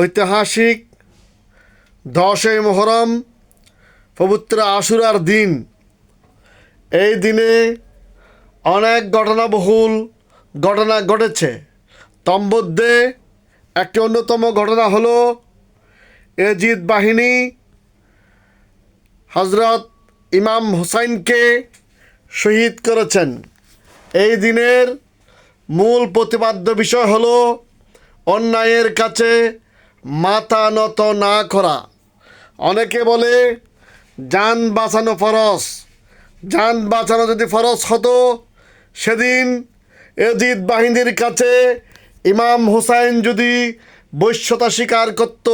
ঐতিহাসিক দশই মোহরম, পবিত্র আশুরার দিন। এই দিনে অনেক ঘটনাবহুল ঘটনা ঘটেছে। তম্মধ্যে একটি অন্যতম ঘটনা হলো এজিদ বাহিনী হজরত ইমাম হুসাইনকে শহীদ করেছেন। এই দিনের মূল প্রতিপাদ্য বিষয় হলো অন্যায়ের কাছে মাথা নত না করা। অনেকে বলে, যান বাঁচানো ফরস যান বাঁচানো যদি ফরস হতো, সেদিন এজিদ বাহিনীর কাছে ইমাম হুসাইন যদি বৈশ্যতা স্বীকার করত,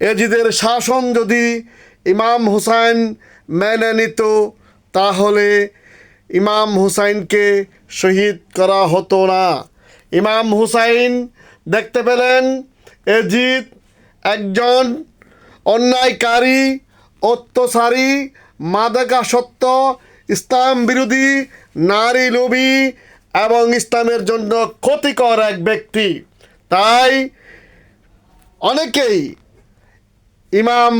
এজিদের শাসন যদি ইমাম হুসাইন মেনে নিত, তাহলে ইমাম হুসাইনকে শহীদ করা হতো না। ইমাম হুসাইন দেখতে পেলেন এজিদ একজন অন্যায়কারী, অত্যাচারী মাদকাসত্ব ইসলাম বিরোধী, নারী লোভী এবং ইসলামের জন্য ক্ষতিকর এক ব্যক্তি। তাই অনেকেই ইমাম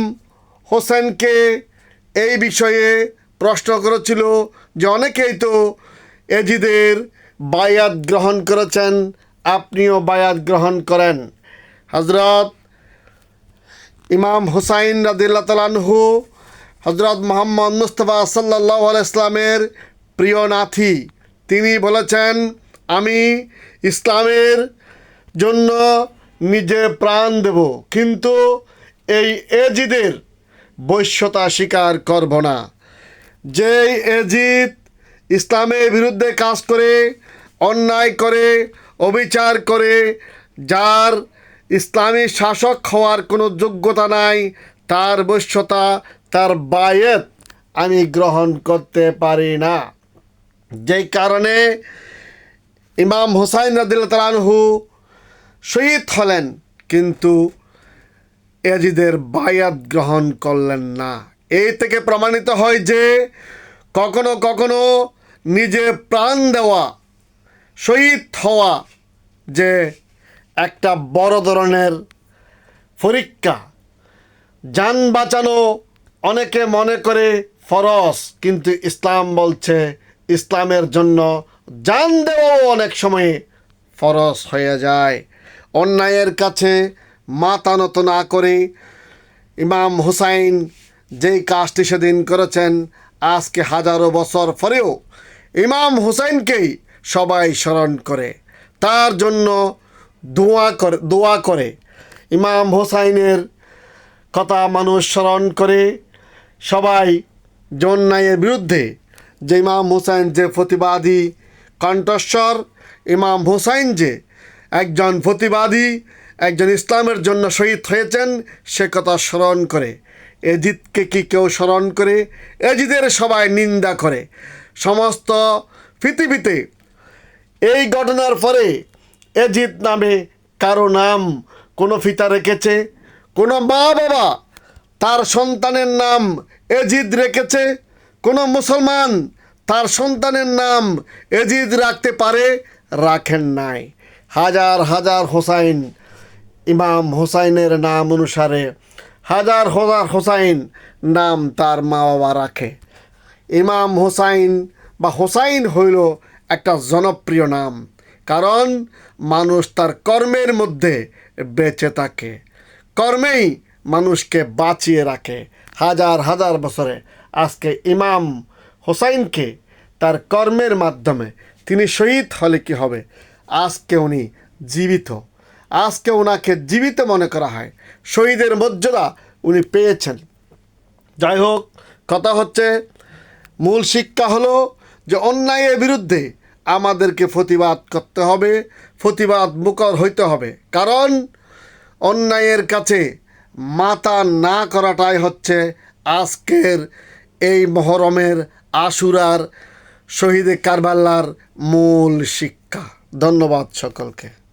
হোসেনকে এই বিষয়ে প্রশ্ন করেছিল যে অনেকেই তো এজিদের বায়াত গ্রহণ করেছেন, আপনিও বায়াত গ্রহণ করেন। হজরত ইমাম হুসাইন রাদিল্লা তালানহু হজরত মোহাম্মদ মুস্তফা সাল্লাহ ইসলামের প্রিয় নাথি তিনি বলেছেন, আমি ইসলামের জন্য নিজে প্রাণ দেব, কিন্তু এই এজিদের বৈশ্যতা স্বীকার করব না। যেই এজিদ ইসলামের বিরুদ্ধে কাজ করে, অন্যায় করে, অবিচার করে, যার ইসলামী শাসক হওয়ার কোনো যোগ্যতা নাই, তার বৈশ্যতা, তার বায়েত আমি গ্রহণ করতে পারি না। যেই কারণে ইমাম হুসাইন রাদিল্লা তালানহু শহীদ হলেন, কিন্তু এজিদের বায়াত গ্রহণ করলেন না। এই থেকে প্রমাণিত হয় যে কখনো কখনো নিজে প্রাণ দেওয়া, শহীদ হওয়া যে একটা বড় ধরনের পরীক্ষা। যান বাঁচানো অনেকে মনে করে ফরস কিন্তু ইসলাম বলছে ইসলামের জন্য যান দেওয়াও অনেক সময়ে ফরস হয়ে যায়। অন্যায়ের কাছে মাথা নত না করে ইমাম হুসাইন যেই কাজটি সেদিন করেছেন, আজকে হাজারো বছর পরেও ইমাম হুসাইনকেই সবাই স্মরণ করে। তার জন্য দোয়া করে দোয়া করে। ইমাম হোসাইনের কথা মানুষ স্মরণ করে। সবাই যে অন্যায়ের বিরুদ্ধে যে ইমাম হুসাইন যে প্রতিবাদী কণ্ঠস্বর, ইমাম হোসাইন যে একজন প্রতিবাদী, একজন ইসলামের জন্য শহীদ হয়েছেন, সে কথা স্মরণ করে। এজিদকে কি কেউ স্মরণ করে? এজিদের সবাই নিন্দা করে। সমস্ত পৃথিবীতে এই ঘটনার পরে এজিদ নামে কারও নাম কোনো ফিতা রেখেছে, কোনো মা বাবা তার সন্তানের নাম এজিদ রেখেছে, কোনো মুসলমান তার সন্তানের নাম এজিদ রাখতে পারে, রাখেন নাই। হাজার হাজার হোসাইন ইমাম হোসাইনের নাম অনুসারে হাজার হাজার হোসাইন নাম তার মা বাবা রাখে। ইমাম হোসাইন বা হোসাইন হইল একটা জনপ্রিয় নাম। কারণ মানুষ তার কর্মের মধ্যে বেঁচে থাকে। কর্মেই মানুষকে বাঁচিয়ে রাখে। হাজার হাজার বছরে আজকে ইমাম হোসাইনকে তার কর্মের মাধ্যমে তিনি শহীদ হলে কি হবে? আজকে উনি জীবিত। আজকে ওনাকে জীবিত মনে করা হয়। শহীদের মর্যাদা উনি পেয়েছেন। যাই হোক, কথা হচ্ছে, মূল শিক্ষা হলো যে অন্যায়ের বিরুদ্ধে আমাদেরকে প্রতিবাদ করতে হবে, প্রতিবাদ মুখর হইতে হবে। কারণ অন্যায়ের কাছে মাতা না করাটাই হচ্ছে আজকের এই মহরমের আশুরার শহীদে কারবাল্লার মূল শিক্ষা। ধন্যবাদ সকলকে।